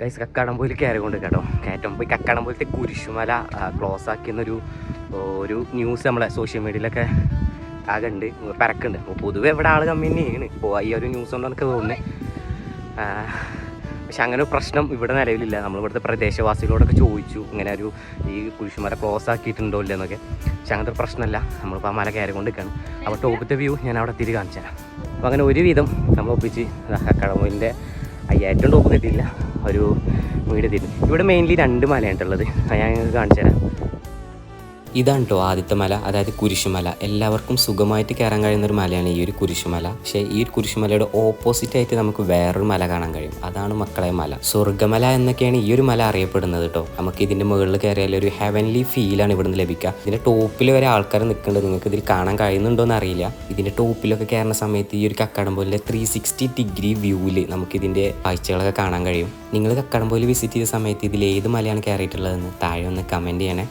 Guys Kakkadampoyil കയറി കൊണ്ട് കേട്ടോ. കയറ്റം പോയി കക്കാടംപോലത്തെ കുരിശുമല ക്ലോസ് ആക്കിയെന്നൊരു ഒരു ന്യൂസ് നമ്മളെ സോഷ്യൽ മീഡിയയിലൊക്കെ ആകെ ഉണ്ട്. പരക്കുണ്ട്. അപ്പോൾ പൊതുവെ ഇവിടെ ആൾ കമ്മി തന്നെയാണ് ഇപ്പോൾ ഈ ഒരു ന്യൂസ് കൊണ്ട് എനിക്ക് തോന്നുന്നത് പക്ഷെ അങ്ങനെ ഒരു പ്രശ്നം ഇവിടെ നിലവിലില്ല. നമ്മൾ ഇവിടുത്തെ പ്രദേശവാസികളോടൊക്കെ ചോദിച്ചു. ഇങ്ങനെ ഒരു ഈ കുരിശുമല ക്ലോസ് ആക്കിയിട്ടുണ്ടോ ഇല്ല എന്നൊക്കെ. പക്ഷെ അങ്ങനത്തെ ഒരു പ്രശ്നമല്ല. നമ്മളിപ്പോൾ ആ മല കയറി കൊണ്ട് നിൽക്കുകയാണ് അപ്പോൾ ടോപ്പത്തെ വ്യൂ ഞാൻ അവിടെ തിരി കാണിച്ചു തരാം അപ്പോൾ അങ്ങനെ ഒരുവിധം നമ്മൾ ഒപ്പിച്ച് കടമുവിന്റെ അയ്യായിരം ടോപ്പ് കിട്ടിയില്ല ഒരു വീട് എത്തിയിരുന്നു ഇവിടെ മെയിൻലി രണ്ട് മലയായിട്ടുള്ളത് അത് ഞാൻ നിങ്ങൾക്ക് കാണിച്ചു തരാം ഇതാണ് കേട്ടോ ആദ്യത്തെ മല അതായത് കുരിശുമല. എല്ലാവർക്കും സുഖമായിട്ട് കയറാൻ കഴിയുന്ന ഒരു മലയാണ് ഈ ഒരു കുരിശുമല. പക്ഷേ ഈ ഒരു കുരിശുമലയുടെ ഓപ്പോസിറ്റ് ആയിട്ട് നമുക്ക് വേറൊരു മല കാണാൻ കഴിയും. അതാണ് മക്കളെ മല. സ്വർഗമല എന്നൊക്കെയാണ് ഈ ഒരു മല അറിയപ്പെടുന്നത് കേട്ടോ നമുക്ക് ഇതിന്റെ മുകളിൽ കയറിയാൽ ഒരു ഹെവൻലി ഫീൽ ഫീലാണ് ഇവിടുന്ന് ലഭിക്കുക. ഇതിന്റെ ടോപ്പിൽ വരെ ആൾക്കാർ നിൽക്കുന്നുണ്ട്. നിങ്ങൾക്ക് ഇതിൽ കാണാൻ കഴിയുന്നുണ്ടോ എന്ന് അറിയില്ല. ഇതിന്റെ ടോപ്പിലൊക്കെ കയറുന്ന സമയത്ത് ഈ ഒരു കക്കാടംപോലെ ത്രീ സിക്സ്റ്റി ഡിഗ്രി വ്യൂവിൽ ഇതിന്റെ കാഴ്ചകളൊക്കെ കാണാൻ കഴിയും. നിങ്ങൾ കക്കാടംപോലെ വിസിറ്റ് ചെയ്ത സമയത്ത് ഇതിൽ ഏത് മലയാണ് കയറിയിട്ടുള്ളതെന്ന് താഴെ ഒന്ന് കമന്റ് ചെയ്യണേ.